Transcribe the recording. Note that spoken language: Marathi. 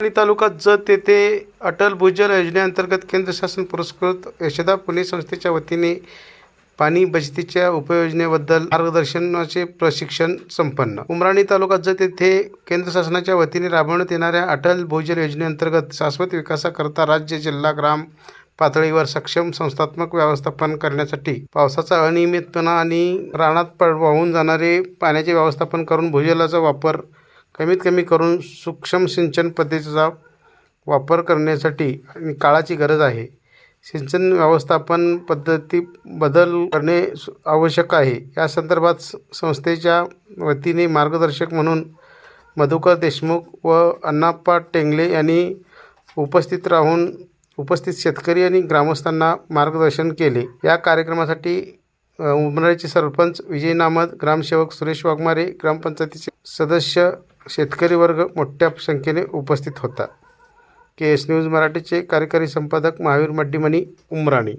आणि तालुका जत येथे अटल भूजल योजनेअंतर्गत केंद्र शासन पुरस्कृत यशदा पुणे संस्थेच्या वतीने पाणी बचतीच्या उपयोजनेबद्दल मार्गदर्शनाचे प्रशिक्षण संपन्न. उमराणी तालुका जत येथे केंद्र शासनाच्या वतीने राबवण्यात येणाऱ्या अटल भूजल योजनेअंतर्गत शाश्वत विकासाकरता राज्य जिल्हा ग्राम पातळीवर सक्षम संस्थात्मक व्यवस्थापन करण्यासाठी पावसाचा अनियमितपणा आणि रानात पड वाहून जाणारे पाण्याचे व्यवस्थापन करून भूजलाचा वापर कमीत कमी करून सूक्ष्म सिंचन पद्धतीचा वापर करण्यासाठी आणि काळाची गरज आहे. सिंचन व्यवस्थापन पद्धती बदल करणे आवश्यक आहे. या संदर्भात संस्थेच्या वतीने मार्गदर्शक म्हणून मधुकर देशमुख व अण्णाप्पा टेंगले यांनी उपस्थित राहून उपस्थित शेतकरी आणि ग्रामस्थांना मार्गदर्शन केले. या कार्यक्रमासाठी अ, सरपंच विजय नामद ग्रामसेवक सुरेश वाघमारे ग्रामपंचायतीचे सदस्य शेतकरी वर्ग मोठ्या संख्येने उपस्थित होता. के एस न्यूज मराठीचे कार्यकारी संपादक महावीर मड्डीमणी उमराणी.